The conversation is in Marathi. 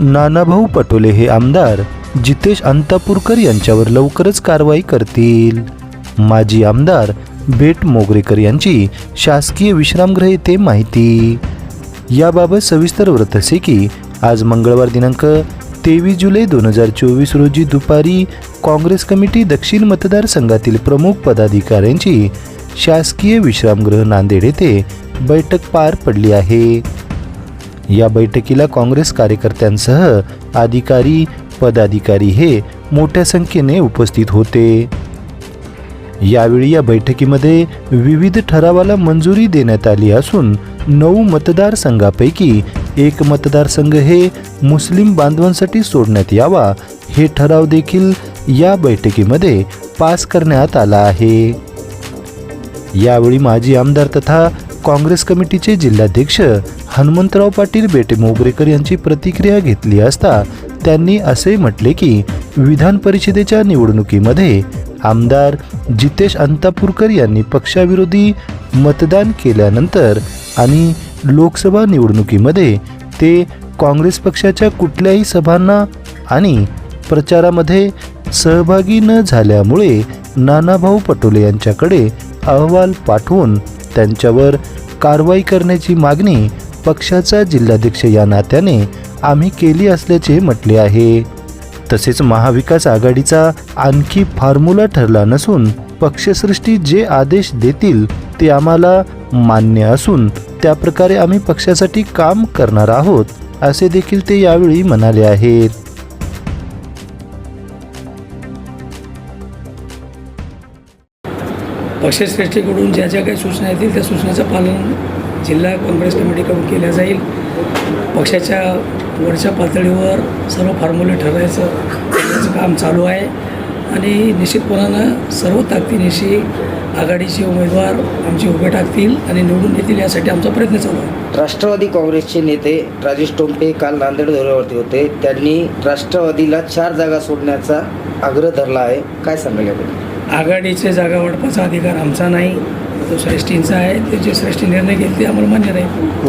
नानाभाऊ पटोले हे आमदार जितेश अंतापूरकर यांच्यावर लवकरच कारवाई करतील. माजी आमदार बेट मोगरेकर यांची शासकीय विश्रामगृह येथे माहिती. याबाबत सविस्तर व्रत असे की आज मंगळवार दिनांक तेवीस जुलै दोन हजार चोवीस रोजी दुपारी काँग्रेस कमिटी दक्षिण मतदारसंघातील प्रमुख पदाधिकाऱ्यांची शासकीय विश्रामगृह नांदेड येथे बैठक पार पडली आहे. या बैठकीला काँग्रेस कार्यकर्त्यांसह अधिकारी पदाधिकारी हे मोठ्या संख्येने उपस्थित होते. यावेळी या बैठकीमध्ये विविध ठरावाला मंजुरी देण्यात आली असून नऊ मतदारसंघापैकी एक मतदारसंघ हे मुस्लिम बांधवांसाठी सोडण्यात यावा हे ठराव देखील या बैठकीमध्ये पास करण्यात आला आहे. यावेळी माजी आमदार तथा काँग्रेस कमिटीचे जिल्हाध्यक्ष हनुमंतराव पाटील बेटे मोगरेकर यांची प्रतिक्रिया घेतली असता त्यांनी असे म्हटले की विधान परिषदेच्या निवडणुकीमध्ये आमदार जितेश अंतापूरकर यांनी पक्षाविरोधी मतदान केल्यानंतर आणि लोकसभा निवडणुकीमध्ये ते काँग्रेस पक्षाच्या कुठल्याही सभांना आणि प्रचारामध्ये सहभागी न झाल्यामुळे नानाभाऊ पटोले यांच्याकडे अहवाल पाठवून त्यांच्यावर कारवाई करण्याची मागणी पक्षाचा जिल्हाध्यक्ष या नात्याने आम्ही केली असल्याचे म्हटले आहे. तसेच महाविकास आघाडीचा आणखी फॉर्म्युला ठरला नसून पक्षसृष्टी जे आदेश देतील ते आम्हाला मान्य असून त्याप्रकारे आम्ही पक्षासाठी काम करणार आहोत असे देखील ते यावेळी म्हणाले आहेत. पक्षश्रेष्ठीकडून ज्या ज्या काही सूचना येतील त्या सूचनेचं पालन जिल्हा काँग्रेस कमिटीकडून केल्या जाईल. पक्षाच्या वरच्या पातळीवर सर्व फॉर्म्युले ठरवायचं करण्याचं काम चालू आहे. आणि निश्चितपणानं सर्व ताकदीनिशी आघाडीचे उमेदवार आमचे उभे टाकतील आणि निवडून येतील यासाठी आमचा प्रयत्न चालू आहे. राष्ट्रवादी काँग्रेसचे नेते राजेश टोंपे काल नांदेड दौऱ्यावरती होते. त्यांनी राष्ट्रवादीला चार जागा सोडण्याचा आग्रह धरला आहे. काय सांगाल याबद्दल? आघाडीचे जागा वाटपाचा अधिकार आमचा नाही तो श्रेष्ठींचा आहे. ते जे श्रेष्ठी निर्णय घेतले आम्हाला मान्य नाही